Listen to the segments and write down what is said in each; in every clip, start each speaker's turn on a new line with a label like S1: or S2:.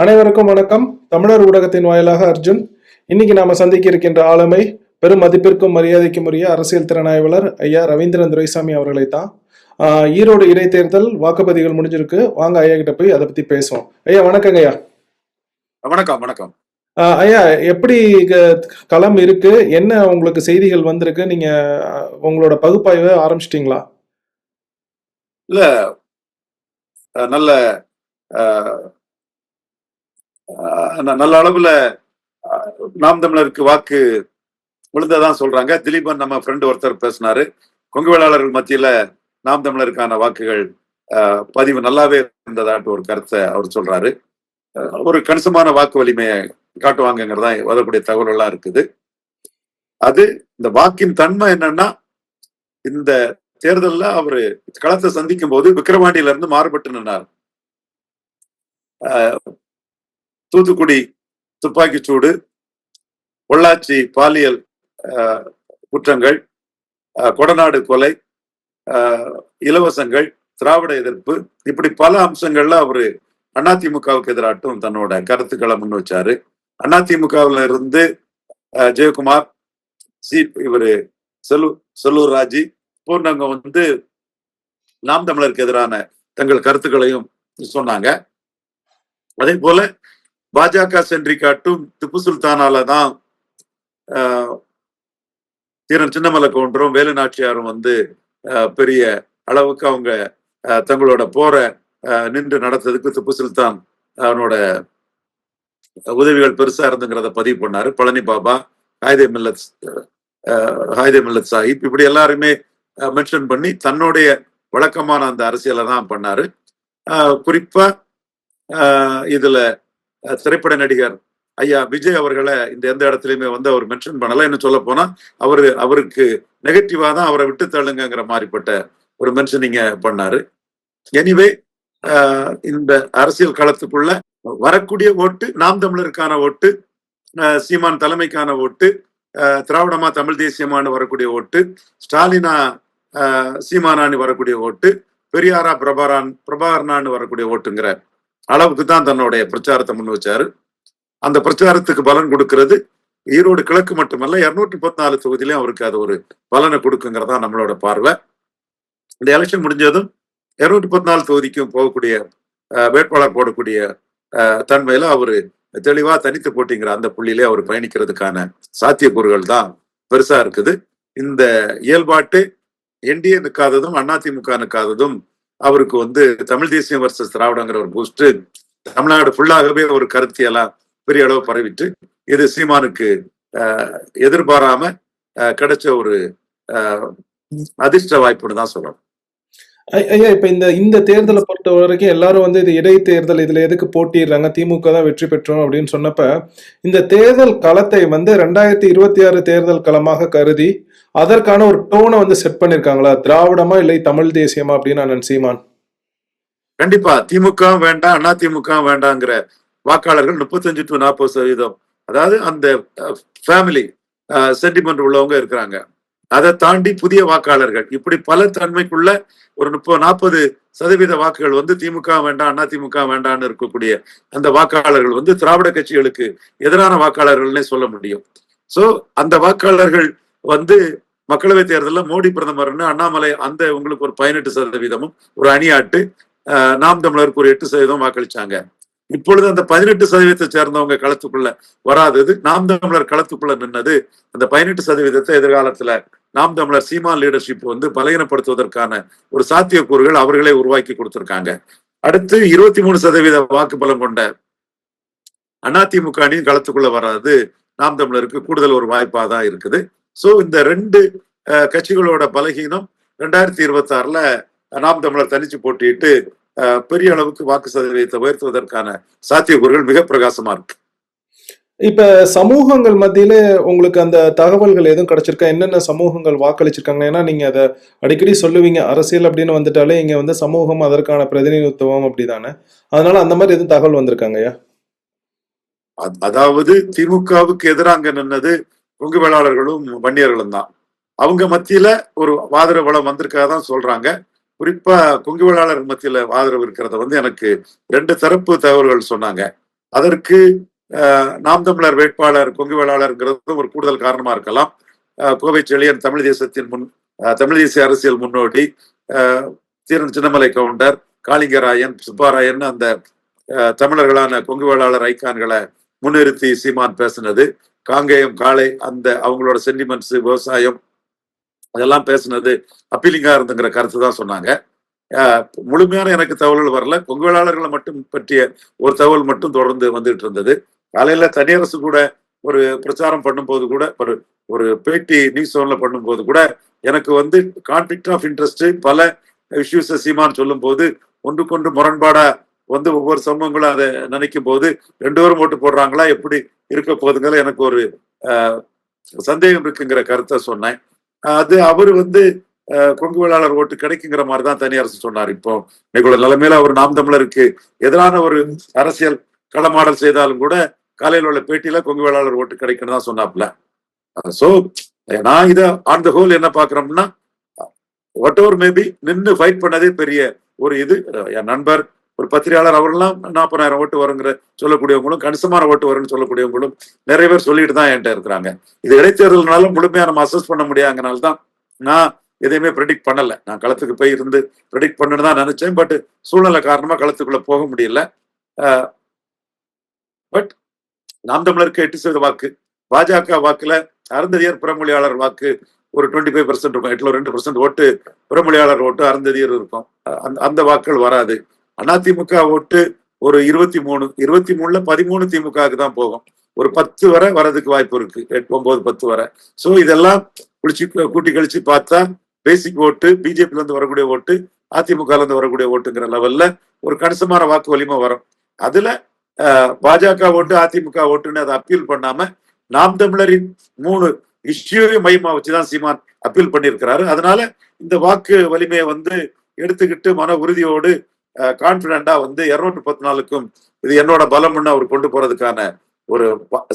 S1: அனைவருக்கும் வணக்கம். தமிழர் ஊடகத்தின் வாயிலாக அர்ஜுன். இன்னைக்கு நாம சந்திக்க இருக்கின்ற ஆளுமை பெரும் மதிப்பிற்கும் மரியாதைக்கும் உரிய அரசியல் திறனாய்வாளர் ஐயா ரவீந்திரன் துரைசாமி அவர்களை தான். ஈரோடு இடைத்தேர்தல் வாக்குப்பதிவுகள் முடிஞ்சிருக்கு. வாங்க ஐயா கிட்ட போய் அதை பத்தி பேசுவோம். ஐயா வணக்கங்க ஐயா.
S2: வணக்கம் வணக்கம்.
S1: ஐயா எப்படி களம் இருக்கு? என்ன உங்களுக்கு செய்திகள் வந்திருக்கு? நீங்க உங்களோட பகுப்பாய்வை ஆரம்பிச்சிட்டீங்களா?
S2: இல்ல நல்ல நல்ல அளவுல நாம் தமிழருக்கு வாக்கு விழுந்ததான் சொல்றாங்க. திலீபன் நம்ம ஃப்ரெண்டு ஒருத்தர் பேசினாரு. கொங்கு வேளாளர்கள் மத்தியில நாம் தமிழருக்கான வாக்குகள் பதிவு நல்லாவே இருந்ததாட்டு ஒரு கருத்தை அவர் சொல்றாரு. ஒரு கணிசமான வாக்கு வலிமையை காட்டுவாங்கிறதா வரக்கூடிய தகவல்கள்லாம் இருக்குது. அது இந்த வாக்கின் தன்மை என்னன்னா இந்த தேர்தல்ல அவரு களத்தை சந்திக்கும் போது விக்கிரவாண்டியில இருந்து மாறுபட்டு நின்றார் ஆஹ் தூத்துக்குடி துப்பாக்கிச்சூடு பொள்ளாச்சி பாலியல் ஆஹ் குற்றங்கள் ஆஹ் கொடநாடு கொலை ஆஹ் இலவசங்கள் திராவிட எதிர்ப்பு இப்படி பல அம்சங்கள்ல அவரு அதிமுகவுக்கு எதிராட்டும் தன்னோட கருத்துக்களை முன் வச்சாரு. அதிமுகவுல இருந்து ஜெயக்குமார் சி இவரு செல்லு செல்லூர் ராஜி போன்றவங்க வந்து நாம் தமிழருக்கு எதிரான தங்கள் கருத்துக்களையும் சொன்னாங்க. அதே போல பாஜக சென்றி காட்டும் திப்பு சுல்தானால தான் ஆஹ், தீரன் சின்னமலை கவுண்டரும் வேலு நாச்சியாரும் வந்து ஆஹ், பெரிய அளவுக்கு அவங்க தங்களோட போற ஆஹ், நின்று நடத்ததுக்கு திப்பு சுல்தான் அவனோட உதவிகள் பெருசா இருந்துங்கிறத பதிவு பண்ணாரு. பழனி பாபா ஹாய்தே மில்லத் ஹாய்தே மில்லத் சாஹிப் இப்படி எல்லாருமே மென்ஷன் பண்ணி தன்னுடைய வழக்கமான அந்த அரசியலை தான் பண்ணாரு. ஆஹ் குறிப்பா ஆஹ் இதுல திரைப்பட நடிகர் ஐயா விஜய் அவர்களை இந்த எந்த இடத்துலயுமே வந்து அவர் மென்ஷன் பண்ணல. என்ன சொல்ல போனா அவரு அவருக்கு நெகட்டிவா தான் அவரை விட்டு தள்ளுங்கிற மாதிரிப்பட்ட ஒரு மென்ஷனிங்க பண்ணாரு. எனிவே இந்த அரசியல் களத்துக்குள்ள வரக்கூடிய ஓட்டு நாம் தமிழருக்கான ஓட்டு சீமான் தலைமைக்கான ஓட்டு ஆஹ் திராவிடமா தமிழ் தேசியமானு வரக்கூடிய ஓட்டு ஸ்டாலினா ஆஹ் சீமானான்னு வரக்கூடிய ஓட்டு பெரியாரா பிரபாரான் பிரபாகரனான்னு வரக்கூடிய ஓட்டுங்கிற அளவுக்கு தான் தன்னுடைய பிரச்சாரத்தை முன் வச்சாரு. அந்த பிரச்சாரத்துக்கு பலன் கொடுக்கிறது. ஈரோடு கிழக்கு மட்டுமல்ல இருநூற்றி முப்பத்தி நாலு தொகுதியிலும் அவருக்கு அது ஒரு பலனை கொடுக்குங்கிறதா நம்மளோட பார்வை. இந்த எலெக்ஷன் முடிஞ்சதும் இருநூற்றி முப்பத்தி நாலு தொகுதிக்கும் போகக்கூடிய வேட்பாளர் போடக்கூடிய ஆஹ், தன்மையில அவரு தெளிவா தனித்து போட்டிங்கிற அந்த புள்ளியிலே அவர் பயணிக்கிறதுக்கான சாத்தியக்கூறுகள் தான் பெருசா இருக்குது. இந்த இயல்பாட்டு என்டிஏ நிற்காததும் அதிமுக நிற்காததும் அவருக்கு வந்து தமிழ் தேசியம் வர்சஸ் திராவிடங்கிற ஒரு பூஸ்ட் தமிழ்நாடு ஃபுல்லாகவே ஒரு கருத்தியெல்லாம் பெரிய அளவு பரவிட்டு இது சீமானுக்கு ஆஹ், எதிர்பாராம கிடைச்ச ஒரு அதிர்ஷ்ட வாய்ப்புன்னு தான் சொல்லணும்.
S1: ஐயா இப்ப இந்த இந்த தேர்தலை பொறுத்த வரைக்கும் எல்லாரும் வந்து இது இடைத்தேர்தல் இதுல எதுக்கு போட்டிடுறாங்க திமுக தான் வெற்றி பெற்றோம் அப்படின்னு சொன்னப்ப இந்த தேர்தல் களத்தை வந்து ரெண்டாயிரத்தி இருபத்தி ஆறு தேர்தல் களமாக கருதி அதற்கான ஒரு டோனை வந்து செட் பண்ணிருக்காங்களா? திராவிடமா இல்லை தமிழ் தேசியமா அப்படின்னு நான் சீமான்.
S2: கண்டிப்பா திமுக வேண்டாம் அண்ணா திமுக வேண்டாங்கிற வாக்காளர்கள் முப்பத்தஞ்சு டு நாற்பது சதவீதம். அதாவது அந்த ஃபேமிலி சென்டிமெண்ட் உள்ளவங்க இருக்கிறாங்க. அதை தாண்டி புதிய வாக்காளர்கள். இப்படி பல தன்மைக்குள்ள ஒரு முப்பது நாற்பது சதவீத வாக்குகள் வந்து திமுக வேண்டாம் அதிமுக வேண்டாம்னு இருக்கக்கூடிய அந்த வாக்காளர்கள் வந்து திராவிட கட்சிகளுக்கு எதிரான வாக்காளர்கள்னே சொல்ல முடியும். சோ அந்த வாக்காளர்கள் வந்து மக்களவை தேர்தலில் மோடி பிரதமர்னு அண்ணாமலை அந்த உங்களுக்கு ஒரு பதினெட்டு சதவீதமும் ஒரு அணியாட்டு ஆஹ் நாம் தமிழருக்கு ஒரு எட்டு சதவீதம் வாக்களிச்சாங்க. இப்பொழுது அந்த பதினெட்டு சதவீதத்தை சேர்ந்தவங்க களத்துக்குள்ள வராதது நாம் தமிழர் களத்துக்குள்ள நின்னது அந்த பதினெட்டு சதவீதத்தை எதிர்காலத்துல நாம் தமிழர் சீமா லீடர்ஷிப் வந்து பலகீனப்படுத்துவதற்கான ஒரு சாத்தியக்கூறுகள் அவர்களே உருவாக்கி கொடுத்திருக்காங்க. அடுத்து இருபத்தி மூணு சதவீத வாக்கு பலம் கொண்ட அதிமுக அணியும் களத்துக்குள்ள வராது நாம் தமிழருக்கு கூடுதல் ஒரு வாய்ப்பா தான் இருக்குது. சோ இந்த ரெண்டு கட்சிகளோட பலகீனம் ரெண்டாயிரத்தி இருபத்தி ஆறுல நாம் தமிழர் தனிச்சு போட்டியிட்டு அஹ், பெரிய அளவுக்கு வாக்கு சதவீதத்தை உயர்த்துவதற்கான சாத்தியக்கூறுகள் மிக பிரகாசமா இருக்கு.
S1: இப்ப சமூகங்கள் மத்தியில உங்களுக்கு அந்த தகவல்கள் எதுவும் கிடைச்சிருக்கா? என்னென்ன சமூகங்கள் வாக்களிச்சிருக்காங்க? ஏன்னா நீங்க அதை அடிக்கடி சொல்லுவீங்க. அரசியல் அப்படின்னு வந்துட்டாலே இங்க வந்து சமூகம் அதற்கான பிரதிநிதித்துவம் அப்படிதானே? அதனால அந்த மாதிரி எதுவும் தகவல் வந்திருக்காங்கய்யா
S2: அதாவது திமுகவுக்கு எதிராக நின்னது பொங்கு வேளாளர்களும் வன்னியர்களும் தான். அவங்க மத்தியில ஒரு ஆதரவு வளம் வந்திருக்காதான் சொல்றாங்க. குறிப்பா கொங்கு வேளாளர் மத்தியில ஆதரவு இருக்கிறத வந்து எனக்கு ரெண்டு தரப்பு தகவல்கள் சொன்னாங்க. அதற்கு நாம் தமிழர் வேட்பாளர் கொங்கு வேளாளர்ங்கிறது ஒரு கூடுதல் காரணமா இருக்கலாம். கோவை செழியன் தமிழ் தேசத்தின் முன் தமிழ் தேசிய அரசியல் முன்னோடி தீரன் சின்னமலை கவுண்டர் காளிங்கராயன் சுப்பாராயன் அந்த தமிழர்களான கொங்கு வேளாளர் ஐக்கான்களை முன்னிறுத்தி சீமான் பேசினது. காங்கேயம் காளை அந்த அவங்களோட சென்டிமெண்ட்ஸ் விவசாயம் அதெல்லாம் பேசினது அப்பீலிங்கா இருந்துங்கிற கருத்து தான் சொன்னாங்க. முழுமையான எனக்கு தகவல்கள் வரல. கொங்கு வேளாளர்களை மட்டும் பற்றிய ஒரு தகவல் மட்டும் தொடர்ந்து வந்துட்டு இருந்தது. காலையில தனியரசு கூட ஒரு பிரச்சாரம் பண்ணும்போது கூட ஒரு ஒரு பேட்டி நியூஸ் ஒன்ல பண்ணும்போது கூட எனக்கு வந்து கான்ஃபிளிக்ட் ஆஃப் இன்ட்ரெஸ்ட் பல இஷ்யூஸ் சீமான் சொல்லும் போது ஒன்றுக்கொன்று முரண்பாடா வந்து ஒவ்வொரு சமூகங்களும் அதை நினைக்கும் போது ரெண்டு பேரும் ஓட்டு போடுறாங்களா எப்படி இருக்க போதுங்கிற எனக்கு ஒரு சந்தேகம் இருக்குங்கிற கருத்தை சொன்னேன். அது அவர் வந்து கொங்கு வேளாளர் ஓட்டு கிடைக்குங்கிற மாதிரி தான் தனியரசு சொன்னார் இப்போ. இன்னைக்கு நிலைமையில அவர் நாம் தமிழருக்கு எதிரான ஒரு அரசியல் களமாடல் செய்தாலும் கூட காலையில் உள்ள பேட்டியில கொங்கு வேளாளர் ஓட்டு கிடைக்குன்னு தான் சொன்னாப்ல சோ நான் இதை ஆன் த ஹோல் என்ன பாக்குறோம்னா வாட் எவர் மேபி நின்று ஃபைட் பண்ணதே பெரிய ஒரு இது. என் நண்பர் ஒரு பத்திரிகையாளர் அவரெல்லாம் நாற்பதாயிரம் ஓட்டு வருங்கிற சொல்லக்கூடியவங்களும் கணிசமான ஓட்டு வரும்னு சொல்லக்கூடியவங்களும் நிறைய பேர் சொல்லிட்டு தான் என்கிட்ட இருக்கிறாங்க. இது இடைத்தேர்தல்னால முழுமையா நம்ம அசஸ் பண்ண முடியாதனால தான் நான் எதையுமே ப்ரெடிக்ட் பண்ணல. நான் களத்துக்கு போய் இருந்து ப்ரெடிக்ட் பண்ணணும்னு தான் நினைச்சேன். பட் சூழ்நிலை காரணமா களத்துக்குள்ள போக முடியல. பட் நாம் தமிழருக்கு எட்டு சதவீத வாக்கு பாஜக வாக்குல அருந்ததியர் புறமொழியாளர் வாக்கு ஒரு டுவெண்ட்டி ஃபைவ் பர்சன்ட் இருக்கும். எட்டுல ரெண்டு பர்சன்ட் ஓட்டு புறமொழியாளர் ஓட்டு அருந்ததியர் இருக்கும். அந்த அந்த வாக்குகள் வராது. அதிமுக ஓட்டு ஒரு இருபத்தி மூணு இருபத்தி மூணுல பதிமூணு திமுகவுக்கு தான் போகும். ஒரு பத்து வரை வரதுக்கு வாய்ப்பு இருக்கு. எட்டு ஒன்பது பத்து வரை. சோ இதெல்லாம் குளிச்சு கூட்டி கழிச்சு பார்த்தா பேசிக் ஓட்டு பிஜேபில இருந்து வரக்கூடிய ஓட்டு அதிமுக இருந்து வரக்கூடிய ஓட்டுங்கிற லெவல்ல ஒரு கணிசமான வாக்கு வலிமை வரும். அதுல பாஜக ஓட்டு அதிமுக ஓட்டுன்னு அதை அப்பீல் பண்ணாம நாம் தமிழரின் மூணு இஷ்யூவை மையமா வச்சுதான் சீமான் அப்பீல் பண்ணியிருக்கிறாரு. அதனால இந்த வாக்கு வலிமையை வந்து எடுத்துக்கிட்டு மன உறுதியோடு கான்பிடண்டா வந்து இருநூற்று பத்து நாளுக்கும் இது என்னோட பலம்னு அவர் கொண்டு போறதுக்கான ஒரு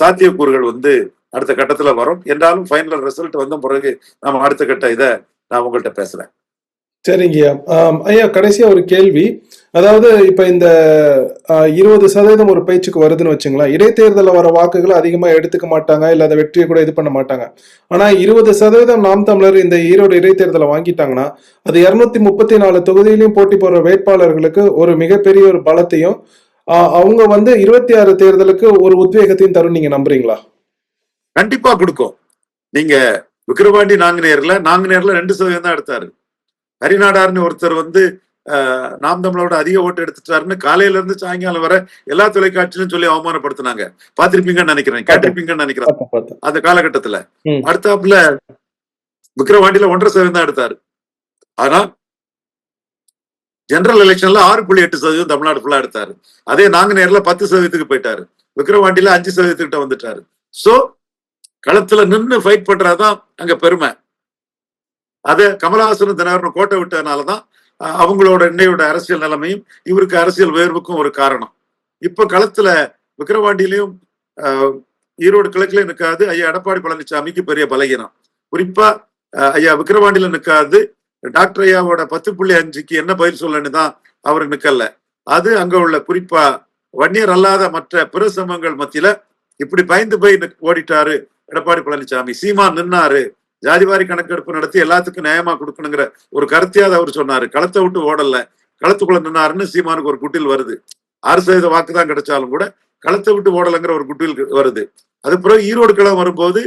S2: சாத்தியக்கூறுகள் வந்து அடுத்த கட்டத்துல வரும். என்றாலும் ஃபைனல் ரிசல்ட் வந்த பிறகு நம்ம அடுத்த கட்ட இதை நான் உங்கள்கிட்ட பேசுறேன்.
S1: சரிங்கய்யா. ஐயா கடைசியா ஒரு கேள்வி. அதாவது இப்ப இந்த இருபது சதவீதம் ஒரு பேச்சுக்கு வருதுன்னு வச்சுங்களேன் இடைத்தேர்தலில் வர வாக்குகளை அதிகமா எடுத்துக்க மாட்டாங்க இல்ல அந்த வெற்றியை கூட இது பண்ண மாட்டாங்க. ஆனா இருபது சதவீதம் நாம் தமிழர் இந்த ஈரோடு இடைத்தேர்தலை வாங்கிட்டாங்கன்னா அது இருநூத்தி முப்பத்தி நாலு தொகுதியிலையும் போட்டி போடுற வேட்பாளர்களுக்கு ஒரு மிகப்பெரிய ஒரு பலத்தையும் அவங்க வந்து இருபத்தி ஆறு தேர்தலுக்கு ஒரு உத்வேகத்தையும் தரும் நீங்க நம்புறீங்களா?
S2: கண்டிப்பா கொடுக்கும். நீங்க விக்கிரவாண்டி நாங்குநேர்ல நாங்குநேர்ல ரெண்டு சதவீதம் தான் எடுத்தாரு. ஹரிநாடார்னு ஒருத்தர் வந்து நாம் தமிழோட அதிக ஓட்டு எடுத்துட்டாருன்னு காலையில இருந்து சாயங்காலம் வரை எல்லா தொலைக்காட்சியிலும் சொல்லி அவமானப்படுத்தினாங்க. பாத்திருப்பீங்கன்னு நினைக்கிறேன். கேட்டிருப்பீங்கன்னு நினைக்கிறேன். அந்த காலகட்டத்துல. அடுத்தாப்புல விக்கிரவாண்டியில ஒன்றரை சதவீதம் தான் எடுத்தாரு. ஆனா ஜெனரல் எலெக்ஷன்ல ஆறு புள்ளி எட்டு சதவீதம் தமிழ்நாடு ஃபுல்லா எடுத்தாரு. அதே நாங்குநேர்ல பத்து சதவீதத்துக்கு போயிட்டாரு. விக்கிரவாண்டியில அஞ்சு சதவீதத்துக்கிட்ட வந்துட்டாரு. சோ களத்துல நின்னு ஃபைட் பண்றதுதான் அங்க பெருமை. அது கமலஹாசன் தினகரன் கோட்டை விட்டதுனாலதான் அவங்களோட இன்னையோட அரசியல் நிலைமையும் இவருக்கு அரசியல் உயர்வுக்கும் ஒரு காரணம். இப்ப களத்துல விக்கிரவாண்டிலையும் ஈரோடு கிழக்குல நிற்காது ஐயா எடப்பாடி பழனிசாமிக்கு பெரிய பலகீனம். குறிப்பா ஐயா விக்கிரவாண்டியில நிற்காது டாக்டர் ஐயாவோட பத்து புள்ளி அஞ்சுக்கு என்ன பதில் சொல்லன்னு தான் அவர் நிக்கல. அது அங்க உள்ள குறிப்பா வன்னியர் அல்லாத மற்ற பிற சமூகங்கள் மத்தியில இப்படி பயந்து போய் நிக்- ஓடிட்டாரு எடப்பாடி பழனிசாமி சீமா நின்னாரு. ஜாதிவாரி கணக்கெடுப்பு நடத்தி எல்லாத்துக்கும் நியாயமா கொடுக்கணுங்கிற ஒரு கருத்தையாவது அவர் சொன்னாரு. களத்தை விட்டு ஓடல. களத்துக்குள்ள நின்னாருன்னு சீமானுக்கு ஒரு குட்டில் வருது. ஆறு சதவீத வாக்கு தான் கிடைச்சாலும் கூட களத்தை விட்டு ஓடலைங்கிற ஒரு குட்டில் வருது. அது பிறகு ஈரோடு களம் வரும்போது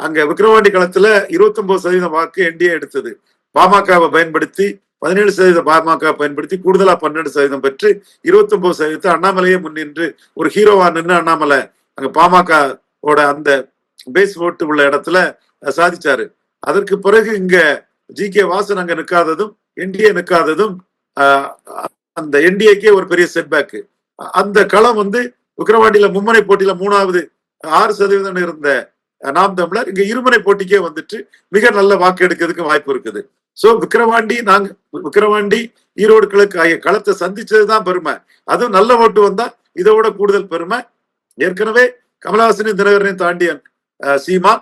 S2: அங்க விக்கிரவாண்டி களத்துல 29% சதவீதம் வாக்கு என்டிஏ எடுத்தது. பாமகவை பயன்படுத்தி பதினேழு சதவீத பாமக பயன்படுத்தி கூடுதலா பன்னெண்டு சதவீதம் பெற்று 29% சதவீதத்தை அண்ணாமலையே முன்னின்று ஒரு ஹீரோவா நின்று அண்ணாமலை அங்க பாமகவோட அந்த பேஸ் ஓட்டு உள்ள இடத்துல சாதிச்சாரு. அதற்கு பிறகு இங்க ஜி கே வாசன் அங்க நிற்காததும் என்டிஏ நிற்காததும் ஆஹ், அந்த என்டிஏக்கே ஒரு பெரிய செட்பேக் அந்த களம் வந்து விக்கிரவாண்டியில மும்முனை போட்டியில மூணாவது ஆறு சதவீதம் இருந்த நாம் தமிழர் இங்க இருமுனை போட்டிக்கே வந்துட்டு மிக நல்ல வாக்கு எடுக்கிறதுக்கு வாய்ப்பு இருக்குது. சோ விக்கிரவாண்டி நாங்க விக்கிரவாண்டி ஈரோடு கிழக்கு ஆகிய களத்தை சந்திச்சதுதான் பெருமை. அதுவும் நல்ல ஓட்டு வந்தா இதை விட கூடுதல் பெருமை. ஏற்கனவே கமலஹாசனையும் தினகரனையும் தாண்டிய அஹ், சீமா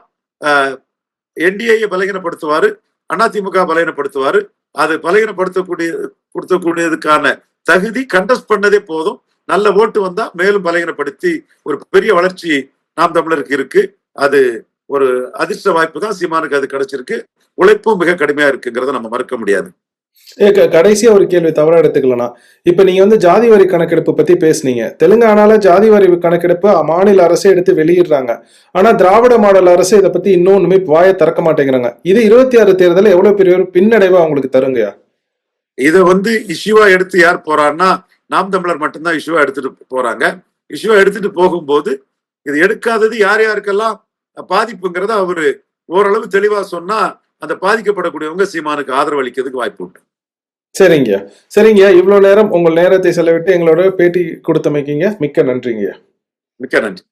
S2: என்டிஏயை பலகீனப்படுத்துவாரு அதிமுக பலகீனப்படுத்துவாரு. அது பலகீனப்படுத்தக்கூடிய கொடுத்தக்கூடியதுக்கான தகுதி கண்டஸ்ட் பண்ணதே போதும். நல்ல ஓட்டு வந்தா மேலும் பலகீனப்படுத்தி ஒரு பெரிய வளர்ச்சி நாம் தமிழருக்கு இருக்கு. அது ஒரு அதிர்ஷ்ட வாய்ப்பு தான் சீமானுக்கு அது கிடைச்சிருக்கு. உழைப்பும் மிக கடுமையா இருக்குங்கிறத நம்ம மறுக்க முடியாது.
S1: கடைசியா ஒரு கேள்வி தவறா எடுத்துக்கலாம் இப்ப நீங்க வந்து ஜாதி வரி கணக்கெடுப்பு பத்தி பேசுனீங்க. தெலுங்கானால ஜாதி வரி கணக்கெடுப்பு மாநில அரசே எடுத்து வெளியிடுறாங்க. ஆனா திராவிட மாடல் அரசு இதை பத்தி இன்னொன்னுமே வாயை திறக்க மாட்டேங்கிறாங்க. இது இருபத்தி ஆறு தேர்தல் எவ்வளவு பெரிய ஒரு பின்னடைவா உங்களுக்கு தருங்கயா
S2: இதை வந்து இஷ்யூவா எடுத்து யார் போறான்னா நாம் தமிழர் மட்டும்தான் இஷ்யூவா எடுத்துட்டு போறாங்க. இஷ்யூவா எடுத்துட்டு போகும்போது இது எடுக்காதது யார் யாருக்கெல்லாம் பாதிப்புங்கிறத அவரு ஓரளவு தெளிவா சொன்னா அந்த பாதிக்கப்படக்கூடியவங்க சீமானுக்கு ஆதரவு அளிக்கிறதுக்கு வாய்ப்பு உண்டு.
S1: சரிங்கய்யா சரிங்கய்யா இவ்வளவு நேரம் உங்கள் நேரத்தை செலவிட்டு எங்களோட பேட்டி கொடுத்தமைக்கீங்க. மிக்க நன்றிங்கய்யா
S2: மிக்க நன்றி.